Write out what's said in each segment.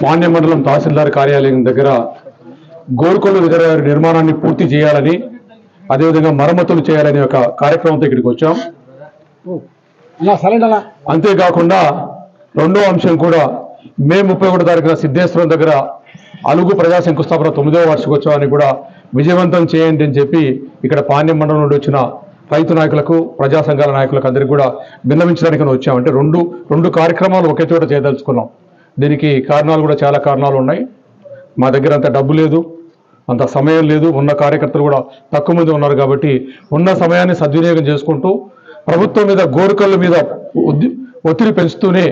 మాన్య మండలం తహసీల్దార్ కార్యాలయం దగ్గర గోరుకొల్లు రిజర్వాయర్ నిర్మాణాన్ని పూర్తి చేయాలని అదేవిధంగా మరమ్మతులు చేయాలని ఒక కార్యక్రమంతో ఇక్కడికి వచ్చాం. అంతేకాకుండా రెండో అంశం కూడా మే ముప్పై ఒకటో తారీఖున సిద్ధేశ్వరం దగ్గర అలుగు ప్రజా శంకుస్థాపన తొమ్మిదవ వార్షికోత్సవాన్ని కూడా విజయవంతం చేయండి అని చెప్పి ఇక్కడ పాణ్యం మండలం నుండి వచ్చిన రైతు నాయకులకు ప్రజా సంఘాల నాయకులకు అందరికీ కూడా విన్నవించడానికి వచ్చాం అంటే రెండు రెండు కార్యక్రమాలు ఒకే చోట చేయదలుచుకున్నాం. దీనికి కారణాలు కూడా చాలా కారణాలు ఉన్నాయి. మా దగ్గర అంత డబ్బు లేదు అంత సమయం లేదు ఉన్న కార్యకర్తలు కూడా తక్కువ మంది ఉన్నారు కాబట్టి ఉన్న సమయాన్ని సద్వినియోగం చేసుకుంటూ ప్రభుత్వం మీద గోరికల మీద ఒత్తిడి పెంచుతూనే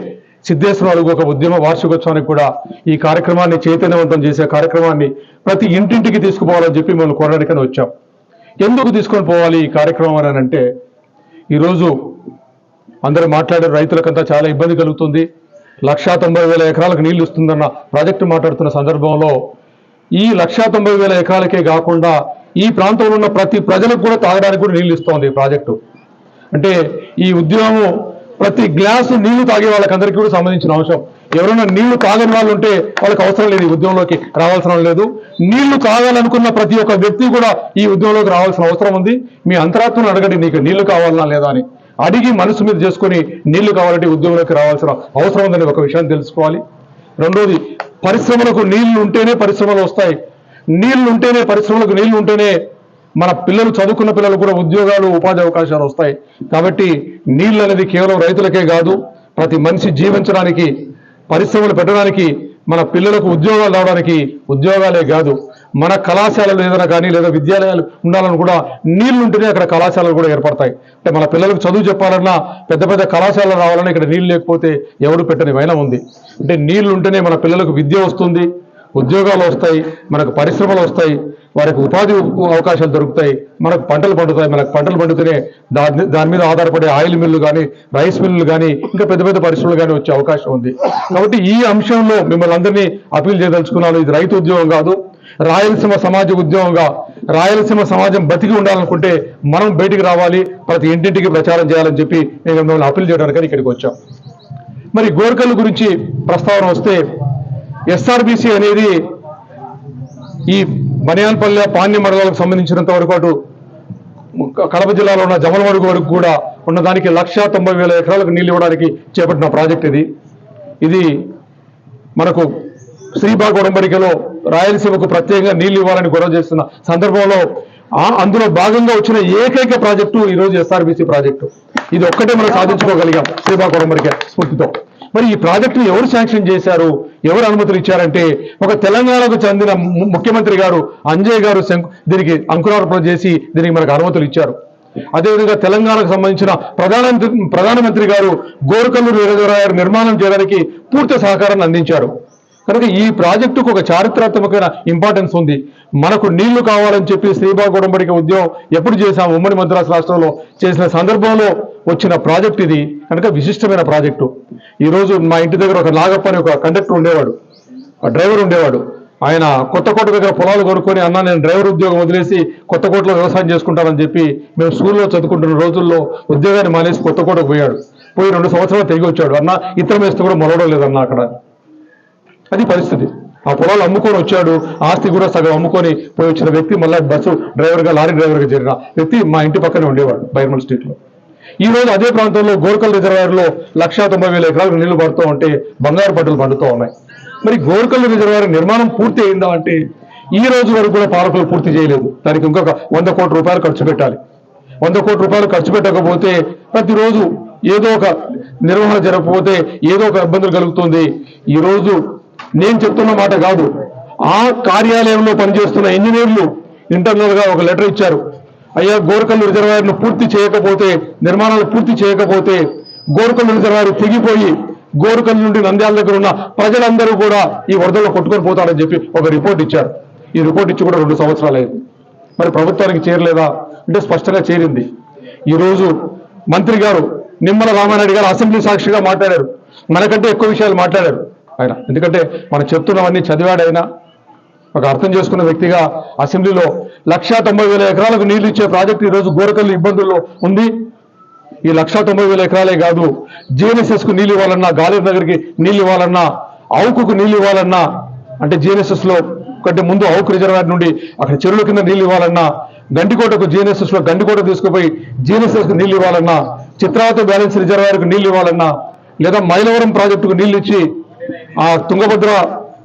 సిద్ధేశ్వరాలకు ఒక ఉద్యమ వార్షికోత్సవానికి కూడా ఈ కార్యక్రమాన్ని చైతన్యవంతం చేసే కార్యక్రమాన్ని ప్రతి ఇంటింటికి తీసుకుపోవాలని చెప్పి మేము కోరడానికని వచ్చాం. ఎందుకు తీసుకొని పోవాలి ఈ కార్యక్రమం అని అంటే ఈరోజు అందరూ మాట్లాడే రైతులకంతా చాలా ఇబ్బంది కలుగుతుంది. లక్షా తొంభై వేల ఎకరాలకు నీళ్ళు ఇస్తుందన్న ప్రాజెక్టు మాట్లాడుతున్న సందర్భంలో ఈ లక్షా తొంభై వేల ఎకరాలకే కాకుండా ఈ ప్రాంతంలో ఉన్న ప్రతి ప్రజలకు కూడా తాగడానికి కూడా నీళ్ళు ఇస్తోంది ఈ ప్రాజెక్టు. అంటే ఈ ఉద్యమం ప్రతి గ్లాసు నీళ్ళు తాగే వాళ్ళకందరికీ కూడా సంబంధించిన అంశం. ఎవరైనా నీళ్ళు తాగని వాళ్ళు ఉంటే వాళ్ళకి అవసరం లేదు ఈ ఉద్యమంలోకి రావాల్సిన లేదు. నీళ్ళు తాగాలనుకున్న ప్రతి ఒక్క వ్యక్తి కూడా ఈ ఉద్యమంలోకి రావాల్సిన అవసరం ఉంది. మీ అంతరాత్మను అడగండి నీకు నీళ్ళు కావాలన్నా లేదా అని. అడిగి మనసు మీద చేసుకొని నీళ్ళు కావాలంటే ఉద్యోగంలోకి రావాల్సిన అవసరం ఉందని ఒక విషయాన్ని తెలుసుకోవాలి. రెండోది పరిశ్రమలకు నీళ్ళు ఉంటేనే పరిశ్రమలు వస్తాయి. నీళ్ళు ఉంటేనే పరిశ్రమలకు నీళ్ళు ఉంటేనే మన పిల్లలు చదువుకున్న పిల్లలు కూడా ఉద్యోగాలు ఉపాధి అవకాశాలు వస్తాయి. కాబట్టి నీళ్ళు అనేది కేవలం రైతులకే కాదు ప్రతి మనిషి జీవించడానికి పరిశ్రమలు పెట్టడానికి మన పిల్లలకు ఉద్యోగాలు రావడానికి ఉద్యోగాలే కాదు. మన కళాశాలలు ఏదైనా కానీ లేదా విద్యాలయాలు ఉండాలని కూడా నీళ్ళు ఉంటేనే అక్కడ కళాశాలలు కూడా ఏర్పడతాయి. అంటే మన పిల్లలకు చదువు చెప్పాలన్నా పెద్ద పెద్ద కళాశాలలు రావాలన్నా ఇక్కడ నీళ్ళు లేకపోతే ఎవరు పెట్టని వైనం ఉంది. అంటే నీళ్ళు ఉంటేనే మన పిల్లలకు విద్య వస్తుంది ఉద్యోగాలు వస్తాయి మనకు పరిశ్రమలు వస్తాయి వారికి ఉపాధి అవకాశాలు దొరుకుతాయి మనకు పంటలు పండుతాయి మనకు పంటలు పండుతూనే దాని దాని మీద ఆధారపడే ఆయిల్ మిల్లు కానీ రైస్ మిల్లులు కానీ ఇంకా పెద్ద పెద్ద పరిశ్రమలు కానీ వచ్చే అవకాశం ఉంది. కాబట్టి ఈ అంశంలో మిమ్మల్ని అందరినీ అపీల్ చేయదలుచుకున్నాను. ఇది రైతు ఉద్యోగం కాదు రాయలసీమ సమాజ ఉద్యమంగా రాయలసీమ సమాజం బతికి ఉండాలనుకుంటే మనం బయటికి రావాలి ప్రతి ఇంటింటికి ప్రచారం చేయాలని చెప్పి నేను మిమ్మల్ని అప్పీల్ చేయడానికి ఇక్కడికి వచ్చాం. మరి గోర్కల్ గురించి ప్రస్తావన వస్తే ఎస్ఆర్బిసి అనేది ఈ బనియాన్పల్లె పాణ్య మండలాలకు సంబంధించినంత వరకు అటు కడప జిల్లాలో ఉన్న జమలమడుగు వరకు కూడా ఉన్నదానికి లక్ష తొంభై వేల ఎకరాలకు నీళ్ళు ఇవ్వడానికి చేపట్టిన ప్రాజెక్ట్ ఇది. ఇది మనకు శ్రీబాగ్ ఉడంబడికలో రాయలసీమకు ప్రత్యేకంగా నీళ్ళు ఇవ్వాలని గొడవ చేస్తున్న సందర్భంలో ఆ- అందులో భాగంగా వచ్చిన ఏకైక ప్రాజెక్టు ఈ రోజు ఎస్ఆర్బిసి ప్రాజెక్టు. ఇది ఒక్కటే మనం సాధించుకోగలిగాం శ్రీబాగ్ ఉడంబడిక స్ఫూర్తితో. మరి ఈ ప్రాజెక్టును ఎవరు శాంక్షన్ చేశారు? ఎవరు అనుమతులు ఇచ్చారంటే ఒక తెలంగాణకు చెందిన ముఖ్యమంత్రి గారు అంజయ్ గారు దీనికి అంకురార్పణ చేసి దీనికి మనకు అనుమతులు ఇచ్చారు. అదేవిధంగా తెలంగాణకు సంబంధించిన ప్రధాన ప్రధానమంత్రి గారు గోరకల్లు రిజర్వాయర్ నిర్మాణం చేయడానికి పూర్తి సహకారాన్ని అందించారు. కనుక ఈ ప్రాజెక్టుకు ఒక చారిత్రాత్మకమైన ఇంపార్టెన్స్ ఉంది. మనకు నీళ్ళు కావాలని చెప్పి శ్రీబాగ్ ఉడంబడిక ఉద్యమం ఎప్పుడు చేశాం? ఉమ్మడి మద్రాసు రాష్ట్రంలో చేసిన సందర్భంలో వచ్చిన ప్రాజెక్ట్ ఇది. కనుక విశిష్టమైన ప్రాజెక్టు. ఈ రోజు మా ఇంటి దగ్గర ఒక నాగప్ప అని ఒక కండక్టర్ ఉండేవాడు. ఆ డ్రైవర్ ఉండేవాడు. ఆయన కొత్తకోట దగ్గర పొలాలు కొనుక్కొని అన్న నేను డ్రైవర్ ఉద్యోగం వదిలేసి కొత్తకోటలో వ్యవసాయం చేసుకుంటానని చెప్పి మేము స్కూల్లో చదువుకుంటున్న రోజుల్లో ఉద్యోగాన్ని మానేసి కొత్తకోటకు పోయాడు. పోయి రెండు సంవత్సరాలు తిరిగి వచ్చాడు. అన్న ఇతరం వేస్తే కూడా మొలవడం లేదన్న అక్కడ. అది పరిస్థితి. ఆ పొలాలు అమ్ముకొని వచ్చాడు ఆస్తి కూడా సగం అమ్ముకొని పోయి వచ్చిన వ్యక్తి మళ్ళీ బస్సు డ్రైవర్గా లారీ డ్రైవర్గా చేరిన వ్యక్తి మా ఇంటి పక్కనే ఉండేవాడు బైర్మల్ స్టేట్లో ఈ రోజు అదే ప్రాంతంలో గోర్కల్ రిజర్వాయర్లో లక్షా తొంభై వేల ఎకరాలకు నీళ్ళు పడుతూ ఉంటే బంగారు పంటలు పండుతూ ఉన్నాయి. మరి గోర్కల్ రిజర్వాయర్ నిర్మాణం పూర్తి అయిందా అంటే ఈ రోజు వరకు కూడా పాలకులు పూర్తి చేయలేదు. దానికి ఇంకొక వంద కోట్ల రూపాయలు ఖర్చు పెట్టాలి. వంద కోట్ల రూపాయలు ఖర్చు పెట్టకపోతే ప్రతిరోజు ఏదో ఒక నిర్వహణ జరగకపోతే ఏదో ఒక ఇబ్బందులు కలుగుతుంది. ఈ రోజు నేను చెప్తున్న మాట కాదు. ఆ కార్యాలయంలో పనిచేస్తున్న ఇంజనీర్లు ఇంటర్నల్గా ఒక లెటర్ ఇచ్చారు. అయ్యా గోరకల్లు రిజర్వాయర్ను పూర్తి చేయకపోతే నిర్మాణాలు పూర్తి చేయకపోతే గోరకల్లు రిజర్వాయర్ తెగిపోయి గోరకల్లు నుండి నంద్యాల దగ్గర ఉన్న ప్రజలందరూ కూడా ఈ వరదల్లో కొట్టుకొని పోతారని చెప్పి ఒక రిపోర్ట్ ఇచ్చారు. ఈ రిపోర్ట్ ఇచ్చి కూడా రెండు సంవత్సరాలు అయింది. మరి ప్రభుత్వానికి చేరలేదా? అంటే స్పష్టంగా చేరింది. ఈ రోజు మంత్రి గారు నిమ్మల రామారెడ్డి గారు అసెంబ్లీ సాక్షిగా మాట్లాడారు. మనకంటే ఎక్కువ విషయాలు మాట్లాడారు. ఆయన ఎందుకంటే మనం చెప్తున్నవన్నీ చదివాడైనా ఒక అర్థం చేసుకున్న వ్యక్తిగా అసెంబ్లీలో లక్షా తొంభై వేల ఎకరాలకు నీళ్ళు ఇచ్చే ప్రాజెక్టు ఈ రోజు గోరకల్లు ఇబ్బందుల్లో ఉంది. ఈ లక్షా తొంభై వేల ఎకరాలే కాదు జిఎన్ఎస్ఎస్ నీళ్ళు ఇవ్వాలన్నా గాలేరు నగర్కి నీళ్ళు ఇవ్వాలన్నా అవుకుకు నీళ్ళు ఇవ్వాలన్నా అంటే జిఎన్ఎస్ఎస్లో కంటే ముందు అవుకు రిజర్వాయర్ నుండి అక్కడ చెరువుల కింద నీళ్ళు ఇవ్వాలన్నా గండికోటకు జిఎన్ఎస్ఎస్లో గండికోట తీసుకుపోయి జిఎన్ఎస్ఎస్కు నీళ్ళు ఇవ్వాలన్నా చిత్రావతి బ్యాలెన్స్ రిజర్వాయర్కు నీళ్ళు ఇవ్వాలన్నా లేదా మైలవరం ప్రాజెక్టుకు నీళ్ళు ఇచ్చి ఆ తుంగభద్ర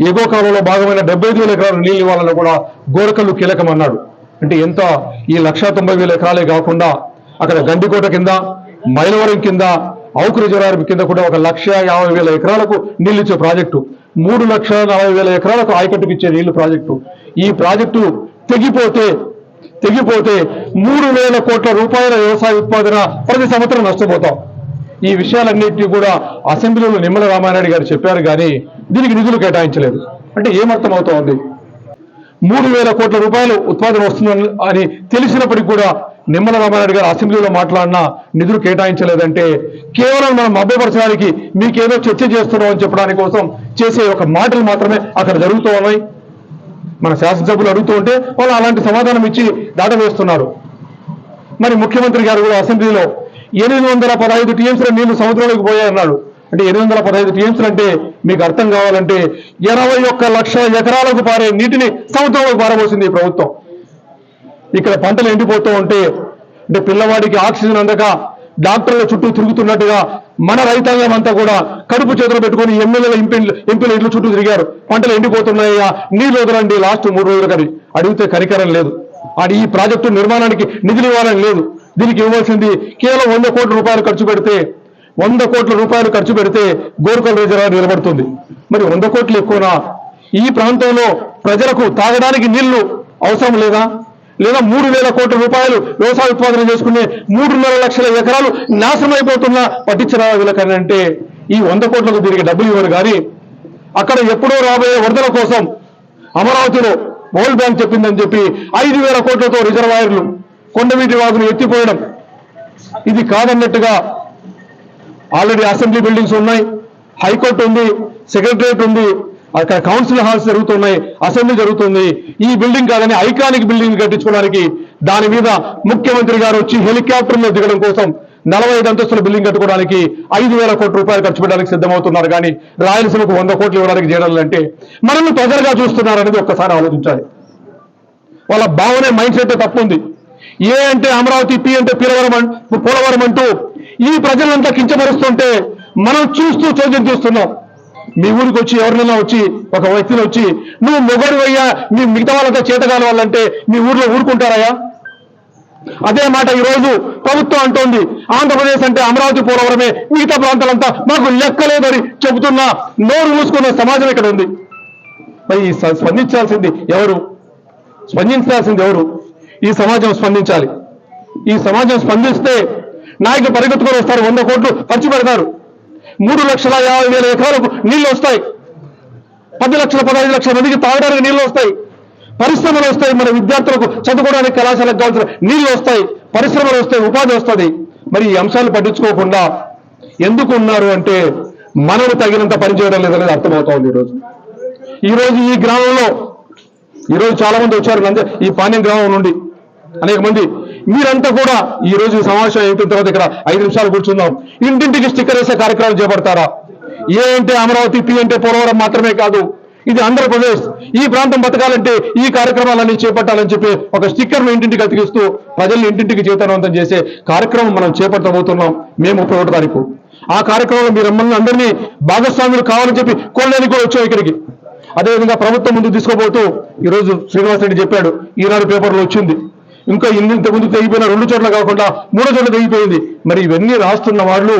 ఎగో కాలంలో భాగమైన డెబ్బై ఐదు వేల ఎకరాల నీళ్ళు ఇవ్వాలని కూడా గోరకల్లు కీలకం అన్నాడు అంటే ఎంత ఈ లక్షా తొంభై వేల ఎకరాలే కాకుండా అక్కడ గండికోట కింద మైలవరం కింద అవుకు రిజర్వాయర్ కింద కూడా ఒక లక్ష యాభై వేల ఎకరాలకు నీళ్ళు ఇచ్చే ప్రాజెక్టు. మూడు లక్షల నలభై వేల ఎకరాలకు ఆయకట్టుకు ఇచ్చే నీళ్ళు ప్రాజెక్టు. ఈ ప్రాజెక్టు తెగిపోతే తెగిపోతే మూడు వేల కోట్ల రూపాయల వ్యవసాయ ఉత్పాదన ప్రతి సంవత్సరం నష్టపోతాం. ఈ విషయాలన్నింటినీ కూడా అసెంబ్లీలో నిమ్మల రామానాయుడు గారు చెప్పారు కానీ దీనికి నిధులు కేటాయించలేదు. అంటే ఏమర్థం అవుతోంది మూడు వేల కోట్ల రూపాయలు ఉత్పాదన వస్తుందని అని తెలిసినప్పటికీ కూడా నిమ్మల రామారెడ్డి గారు అసెంబ్లీలో మాట్లాడినా నిధులు కేటాయించలేదంటే కేవలం మనం మభ్యపరచడానికి మీకేదో చర్చ చేస్తున్నాం అని చెప్పడానికి కోసం చేసే ఒక మాటలు మాత్రమే అక్కడ జరుగుతూ ఉన్నాయి. మన శాసనసభ్యులు అడుగుతూ ఉంటే వాళ్ళు అలాంటి సమాధానం ఇచ్చి దాటవేస్తున్నారు. మరి ముఖ్యమంత్రి గారు కూడా అసెంబ్లీలో ఎనిమిది వందల పదహైదు టీఎంసీల నీళ్ళు సముద్రంలోకి పోయాయన్నాడు. అంటే ఎనిమిది వందల పదహైదు టీఎంసీలు అంటే మీకు అర్థం కావాలంటే ఇరవై ఒక్క లక్ష ఎకరాలకు పారే నీటిని సముద్రంలోకి పారబోసింది ఈ ప్రభుత్వం. ఇక్కడ పంటలు ఎండిపోతూ ఉంటే అంటే పిల్లవాడికి ఆక్సిజన్ అందక డాక్టర్ల చుట్టూ తిరుగుతున్నట్టుగా మన రైతాంగం అంతా కూడా కడుపు చేతులు పెట్టుకుని ఎమ్మెల్యేల ఎంపీలు ఎంపీల ఇంట్లో చుట్టూ తిరిగారు. పంటలు ఎండిపోతున్నాయా? నీళ్ళు వదలండి లాస్ట్ మూడు రోజులు కానీ అడిగితే కనికరం లేదు. అది ఈ ప్రాజెక్టు నిర్మాణానికి నిధులు ఇవ్వాలని లేదు. దీనికి ఇవ్వాల్సింది కేవలం వంద కోట్ల రూపాయలు ఖర్చు పెడితే వంద కోట్ల రూపాయలు ఖర్చు పెడితే గోరుకల్ రిజర్వాయర్ నిలబడుతుంది. మరి వంద కోట్లు ఎక్కువనా? ఈ ప్రాంతంలో ప్రజలకు తాగడానికి నీళ్ళు అవసరం లేదా? లేదా మూడు వేల కోట్ల రూపాయలు వ్యవసాయ ఉత్పాదన చేసుకునే మూడున్నర లక్షల ఎకరాలు నాశనం అయిపోతున్నా పట్టించరా వీళ్ళకని అంటే ఈ వంద కోట్లకు దీనికి డబ్బులు ఇవ్వరు కానీ అక్కడ ఎప్పుడో రాబోయే వరదల కోసం అమరావతిలో వరల్డ్ బ్యాంక్ చెప్పిందని చెప్పి ఐదు వేల కోట్లతో రిజర్వాయర్లు కొండవీటి వాగును ఎత్తిపోయడం. ఇది కాదన్నట్టుగా ఆల్రెడీ అసెంబ్లీ బిల్డింగ్స్ ఉన్నాయి హైకోర్టు ఉంది సెక్రటరియట్ ఉంది అక్కడ కౌన్సిల్ హాల్స్ జరుగుతున్నాయి అసెంబ్లీ జరుగుతుంది. ఈ బిల్డింగ్ కాదని ఐకానిక్ బిల్డింగ్ కట్టించుకోవడానికి దాని మీద ముఖ్యమంత్రి గారు వచ్చి హెలికాప్టర్లో దిగడం కోసం నలభై ఐదు అంతస్తుల బిల్డింగ్ కట్టుకోవడానికి ఐదు వేల కోట్ల రూపాయలు ఖర్చు పెట్టడానికి సిద్ధమవుతున్నారు. కానీ రాయలసీమకు వంద కోట్లు ఇవ్వడానికి చేయడం అంటే మనల్ని ప్రజలుగా చూస్తున్నారనేది ఒక్కసారి ఆలోచించాలి. వాళ్ళ భావనే మైండ్ సెట్ తప్పు ఉంది ఏ అంటే అమరావతి పి అంటే పిలవరం పోలవరం అంటూ ఈ ప్రజలంతా కించపరుస్తుంటే మనం చూస్తూ చోద్యం చూస్తున్నాం. మీ ఊరికి వచ్చి ఎవరినైనా వచ్చి ఒక వ్యక్తిని వచ్చి నువ్వు మొగడువయ్యా మీ మిగతా వాళ్ళంతా చేతగాని వాళ్ళంటే మీ ఊర్లో ఊరుకుంటారాయా అదే మాట ఈ రోజు ప్రభుత్వం అంటోంది. ఆంధ్రప్రదేశ్ అంటే అమరావతి పోలవరమే మిగతా ప్రాంతాలంతా మాకు లెక్కలేదని చెబుతున్నా నోరు మూసుకున్న సమాజం ఇక్కడ ఉంది. మరి స్పందించాల్సింది ఎవరు? స్పందించాల్సింది ఎవరు? ఈ సమాజం స్పందించాలి. ఈ సమాజం స్పందిస్తే నాయకులు పరిగెత్తుకొని వస్తారు. వంద కోట్లు ఖర్చు పెడతారు. మూడు లక్షల యాభై వేల ఎకరాలకు నీళ్ళు వస్తాయి. పది లక్షల పదహైదు లక్షల మందికి తాగడానికి నీళ్ళు వస్తాయి. పరిశ్రమలు వస్తాయి. మన విద్యార్థులకు చదువుకోవడానికి కళాశాలకు కావాల్సిన నీళ్ళు వస్తాయి. పరిశ్రమలు వస్తాయి. ఉపాధి వస్తుంది. మరి ఈ అంశాలు పట్టించుకోకుండా ఎందుకు ఉన్నారు అంటే మనము తగినంత పనిచేయడం లేదనేది అర్థమవుతోంది ఈరోజు. ఈరోజు ఈ గ్రామంలో ఈరోజు చాలా మంది వచ్చారు. నంద ఈ పాణ్యం గ్రామం నుండి అనేక మంది. మీరంతా కూడా ఈ రోజు సమావేశం అయిపోయిన తర్వాత ఇక్కడ ఐదు నిమిషాలు కూర్చుందాం. ఇంటింటికి స్టిక్కర్ వేసే కార్యక్రమాలు చేపడతారా? ఏ అంటే అమరావతి పి అంటే పోలవరం మాత్రమే కాదు ఇది ఆంధ్రప్రదేశ్. ఈ ప్రాంతం బతకాలంటే ఈ కార్యక్రమాలన్నీ చేపట్టాలని చెప్పి ఒక స్టిక్కర్ను ఇంటింటికి అతికిస్తూ ప్రజల్ని ఇంటింటికి చైతన్యవంతం చేసే కార్యక్రమం మనం చేపట్టబోతున్నాం మే ముప్పై ఒకటో తారీఖు. ఆ కార్యక్రమంలో మీరు మమ్మల్ని అందరినీ భాగస్వాములు కావాలని చెప్పి కొనడానికి కూడా వచ్చాం ఇక్కడికి. అదేవిధంగా ప్రభుత్వం ముందు తీసుకోబోతూ ఈరోజు శ్రీనివాస్ రెడ్డి చెప్పాడు ఈనాడు పేపర్లో వచ్చింది. ఇంకా ఇంత ముందు తెగిపోయిన రెండు చోట్ల కాకుండా మూడో చోట్ల తెగిపోయింది. మరి ఇవన్నీ రాస్తున్న వాళ్ళు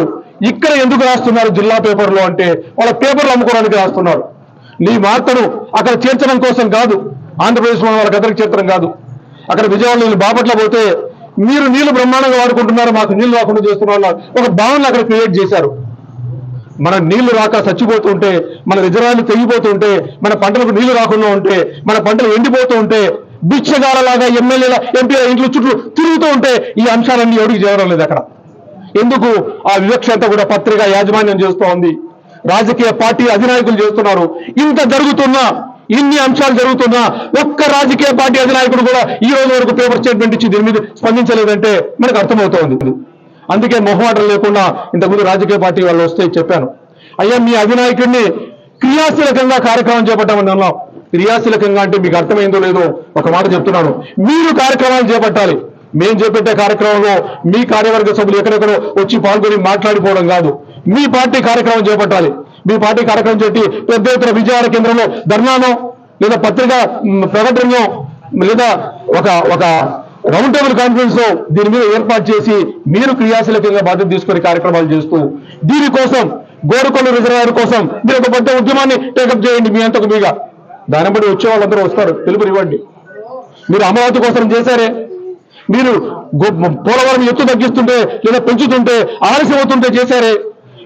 ఇక్కడ ఎందుకు రాస్తున్నారు జిల్లా పేపర్లో అంటే వాళ్ళ పేపర్లు అమ్ముకోవడానికి రాస్తున్నారు. నీ వార్తను అక్కడ చేర్చడం కోసం కాదు. ఆంధ్రప్రదేశ్లో వాళ్ళ గదరికి చేర్చడం కాదు. అక్కడ విజయవాడ నీళ్ళు బాపట్ల పోతే మీరు నీళ్ళు బ్రహ్మాండంగా వాడుకుంటున్నారు మాకు నీళ్ళు రాకుండా చేస్తున్నారు ఒక భావన అక్కడ క్రియేట్ చేశారు. మన నీళ్ళు రాక చచ్చిపోతూ ఉంటే మన రిజర్వాయర్లు తెగిపోతూ ఉంటే మన పంటలకు నీళ్ళు రాకుండా ఉంటే మన పంటలు ఎండిపోతూ ఉంటే బిచ్చగాడలాగా ఎమ్మెల్యేల ఎంపీల ఇంట్లో చుట్టూ తిరుగుతూ ఉంటే ఈ అంశాలన్నీ ఎవరికి చేయడం లేదు అక్కడ. ఎందుకు? ఆ వివక్ష అంతా కూడా పత్రిక యాజమాన్యం చేస్తూ ఉంది. రాజకీయ పార్టీ అధినాయకులు చేస్తున్నారు. ఇంత జరుగుతున్నా ఇన్ని అంశాలు జరుగుతున్నా ఒక్క రాజకీయ పార్టీ అధినాయకుడు కూడా ఈ రోజు వరకు పేపర్ స్టేట్మెంట్ ఇచ్చి దీని మీద స్పందించలేదంటే మనకు అర్థమవుతోంది. అందుకే మొహమాటం లేకుండా ఇంతకుముందు రాజకీయ పార్టీ వాళ్ళు వస్తే చెప్పాను. అయ్యా మీ అధినాయకుడిని క్రియాశీలకంగా కార్యక్రమం చేపట్టామని అన్నాం. క్రియాశీలకంగా అంటే మీకు అర్థమైందో లేదో ఒక మాట చెప్తున్నాను. మీరు కార్యక్రమాలు చేపట్టాలి. మేము చేపట్టే కార్యక్రమంలో మీ కార్యవర్గ సభ్యులు ఎక్కడెక్కడో వచ్చి పాల్గొని మాట్లాడిపోవడం కాదు. మీ పార్టీ కార్యక్రమం చేపట్టాలి. మీ పార్టీ కార్యక్రమం చేసి పెద్ద ఎత్తున విజయవాడ కేంద్రంలో ధర్నానో లేదా పత్రికా ప్రకటనో లేదా ఒక ఒక రౌండ్ టేబుల్ కాన్ఫరెన్స్లో దీని మీద ఏర్పాటు చేసి మీరు క్రియాశీలకంగా బాధ్యత తీసుకునే కార్యక్రమాలు చేస్తూ దీనికోసం గోరుకొండ రిజర్వాయర్ కోసం మీరు ఒక పెద్ద ఉద్యమాన్ని టేకప్ చేయండి మీ అంతకు మీగా. దాన్ని బట్టి వచ్చే వాళ్ళందరూ వస్తారు. తెలుపుని ఇవ్వండి. మీరు అమరావతి కోసం చేశారే? మీరు పోలవరం ఎత్తు తగ్గిస్తుంటే లేదా పెంచుతుంటే ఆలస్యం అవుతుంటే చేశారే?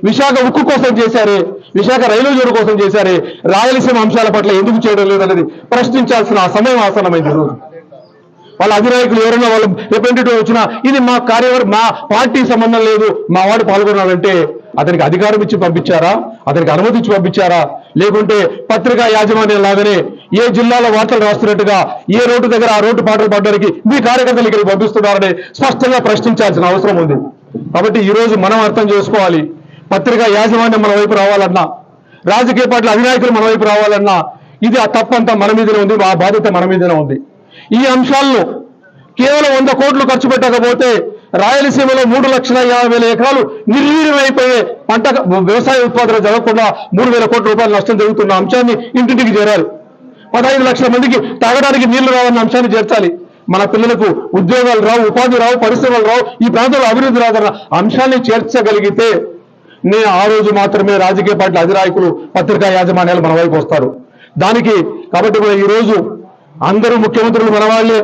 విశాఖ ఉక్కు కోసం చేశారే? విశాఖ రైలు జోడు కోసం చేశారే? రాయలసీమ అంశాల పట్ల ఎందుకు చేయడం లేదన్నది ప్రశ్నించాల్సిన ఆ సమయం ఆసనమైంది ఈరోజు వాళ్ళ అధినాయకులు ఎవరైనా వాళ్ళు రిప్రజెంటేటివ్ వచ్చినా ఇది మా కార్యవర్ మా పార్టీ సంబంధం లేదు మా వాడు పాల్గొన్నాడంటే అతనికి అధికారం ఇచ్చి పంపించారా? అతనికి అనుమతి ఇచ్చి పంపించారా? లేకుంటే పత్రికా యాజమాన్యం లాగానే ఏ జిల్లాలో వార్తలు రాస్తున్నట్టుగా ఏ రోడ్డు దగ్గర ఆ రోడ్డు పాటలు పాడడానికి మీ కార్యకర్తలు ఇక్కడికి పంపిస్తున్నారని స్పష్టంగా ప్రశ్నించాల్సిన అవసరం ఉంది. కాబట్టి ఈ రోజు మనం అర్థం చేసుకోవాలి. పత్రికా యాజమాన్యం మన వైపు రావాలన్నా రాజకీయ పార్టీల అధినాయకులు మన వైపు రావాలన్నా ఇది ఆ తప్పంతా మన మీదనే ఉంది ఆ బాధ్యత మన మీదనే ఉంది. ఈ అంశాలను కేవలం వంద కోట్లు ఖర్చు పెట్టకపోతే రాయలసీమలో మూడు లక్షల యాభై వేల ఎకరాలు నిర్వీర్యమైపోయే పంట వ్యవసాయ ఉత్పాదన జరగకుండా మూడు వేల కోట్ల రూపాయల నష్టం జరుగుతున్న అంశాన్ని ఇంటింటికి చేరాలి పదహైదు లక్షల మందికి తాగడానికి నీళ్ళు రావన్న అంశాన్ని చేర్చాలి. మన పిల్లలకు ఉద్యోగాలు రావు ఉపాధి రావు పరిశ్రమలు రావు ఈ ప్రాంతంలో అభివృద్ధి రాదన్న అంశాన్ని చేర్చగలిగితే నేను ఆ రోజు మాత్రమే రాజకీయ పార్టీల అధినాయకులు పత్రికా యాజమాన్యాలు మన వైపు వస్తారు. దానికి కాబట్టి కూడా ఈ రోజు అందరూ ముఖ్యమంత్రులు మన వాళ్ళే.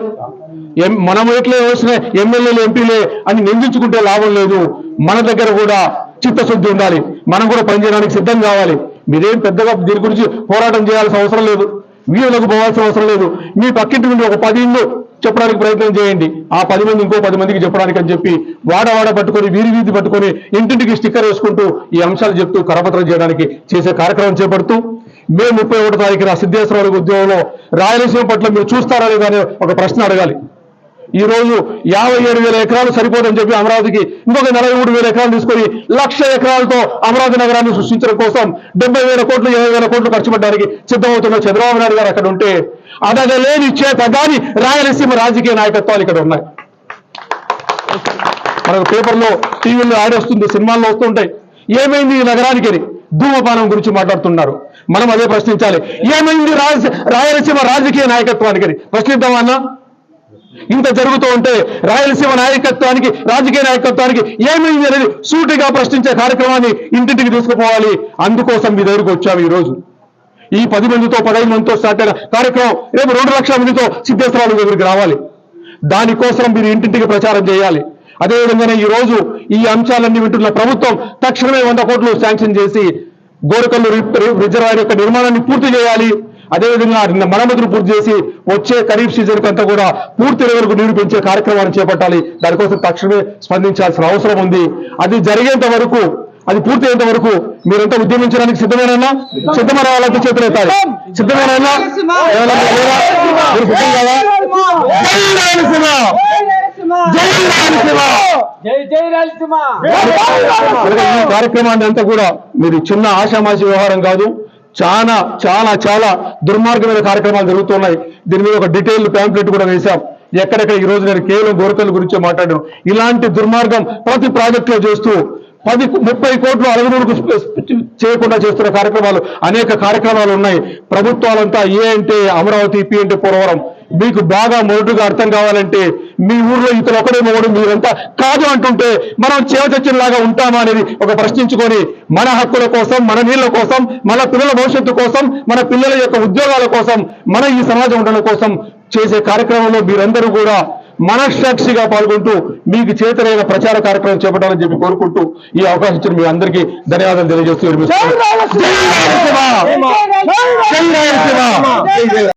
మనం ఎట్లే వచ్చిన ఎమ్మెల్యేలు ఎంపీలే అని నిందించుకుంటే లాభం లేదు. మన దగ్గర కూడా చిత్తశుద్ధి ఉండాలి. మనం కూడా పనిచేయడానికి సిద్ధం కావాలి. మీరేం పెద్దగా దీని గురించి పోరాటం చేయాల్సిన అవసరం లేదు. వీళ్ళకు పోవాల్సిన అవసరం లేదు. మీ పక్కింటి నుండి ఒక పది ఇళ్ళు చెప్పడానికి ప్రయత్నం చేయండి. ఆ పది మంది ఇంకో పది మందికి చెప్పడానికి అని చెప్పి వాడవాడ పట్టుకొని వీరి వీధి పట్టుకొని ఇంటింటికి స్టిక్కర్ వేసుకుంటూ ఈ అంశాలు చెప్తూ కరపత్రం చేయడానికి చేసే కార్యక్రమం చేపడుతూ మే ముప్పై ఒకటో తారీఖున సిద్ధేశ్వర ఉద్యోగంలో రాయలసీమ పట్ల మీరు చూస్తారా లేదా ఒక ప్రశ్న అడగాలి. ఈ రోజు యాభై ఏడు వేల ఎకరాలు సరిపోదని చెప్పి అమరావతికి ఇంకొక నలభై మూడు వేల ఎకరాలు తీసుకొని లక్ష ఎకరాలతో అమరావతి నగరాన్ని సృష్టించడం కోసం డెబ్బై వేల కోట్లు ఇరవై వేల కోట్లు ఖర్చు పెట్టడానికి సిద్ధమవుతున్న చంద్రబాబు నాయుడు గారు అక్కడ ఉంటే అడగలేని చేతగాని రాయలసీమ రాజకీయ నాయకత్వాలు ఇక్కడ ఉన్నాయి. మనకు పేపర్లో టీవీలో యాడ్ వస్తుంది సినిమాల్లో వస్తుంటాయి. ఏమైంది ఈ నగరానికి ధూమపానం గురించి మాట్లాడుతున్నారు. మనం అదే ప్రశ్నించాలి. ఏమైంది రాయలసీమ రాజకీయ నాయకత్వానికి ప్రశ్నిద్దామన్నా ఇంత జరుగుతూ ఉంటే రాయలసీమ నాయకత్వానికి రాజకీయ నాయకత్వానికి ఏమైంది అనేది సూటిగా ప్రశ్నించే కార్యక్రమాన్ని ఇంటింటికి తీసుకుపోవాలి. అందుకోసం మీ దగ్గరకు వచ్చాము ఈ రోజు ఈ పది మందితో పదహైదు మందితో స్టార్ట్ అయిన కార్యక్రమం రేపు రెండు లక్షల మందితో సిద్ధేశ్వరాలు దగ్గరికి రావాలి. దానికోసం మీరు ఇంటింటికి ప్రచారం చేయాలి. అదేవిధంగానే ఈ రోజు ఈ అంశాలన్నీ వింటున్న ప్రభుత్వం తక్షణమే వంద కోట్లు శాంక్షన్ చేసి గోరకల్లు రిజర్వాయర్ యొక్క నిర్మాణాన్ని పూర్తి చేయాలి. అదేవిధంగా నిన్న మరమ్మతులు పూర్తి చేసి వచ్చే ఖరీఫ్ సీజన్ కంతా కూడా పూర్తి వరకు నీరు పెంచే కార్యక్రమాన్ని చేపట్టాలి. దానికోసం తక్షణమే స్పందించాల్సిన అవసరం ఉంది. అది జరిగేంత వరకు అది పూర్తి అయ్యేంత వరకు మీరంతా ఉద్యమించడానికి సిద్ధమేనన్నా? సిద్ధమైన వాళ్ళంతా చేతులు ఎత్తాలి. సిద్ధమేనన్నా ఈ కార్యక్రమాన్ని అంతా కూడా మీరు చిన్న ఆషామాషి వ్యవహారం కాదు. చాలా చాలా చాలా దుర్మార్గమైన కార్యక్రమాలు జరుగుతున్నాయి. దీని మీద ఒక డీటెయిల్ ప్యాంప్లెట్ కూడా వేశాం. ఎక్కడెక్కడ ఈ రోజు నేను కేవలం గోరకల గురించే మాట్లాడాను. ఇలాంటి దుర్మార్గం ప్రతి ప్రాజెక్ట్లో చేస్తూ పది ముప్పై కోట్లు అరవై చేయకుండా చేస్తున్న కార్యక్రమాలు అనేక కార్యక్రమాలు ఉన్నాయి. ప్రభుత్వాలంతా ఏ అంటే అమరావతి పి అంటే పోలవరం. మీకు బాగా మొదటిగా అర్థం కావాలంటే మీ ఊర్లో ఇతను ఒకడే మొగడు మీరంతా కాదు అంటుంటే మనం చేవచచ్చినలాగా ఉంటామా అనేది ఒక ప్రశ్నించుకొని మన హక్కుల కోసం మన నీళ్ళ కోసం మన పిల్లల భవిష్యత్తు కోసం మన పిల్లల యొక్క ఉద్యోగాల కోసం మన ఈ సమాజం ఉండడం కోసం చేసే కార్యక్రమంలో మీరందరూ కూడా మనస్సాక్షిగా పాల్గొంటూ మీకు చేతనైన ప్రచార కార్యక్రమం చేపట్టాలని చెప్పి కోరుకుంటూ ఈ అవకాశం ఇచ్చిన మీ అందరికీ ధన్యవాదాలు తెలియజేస్తూ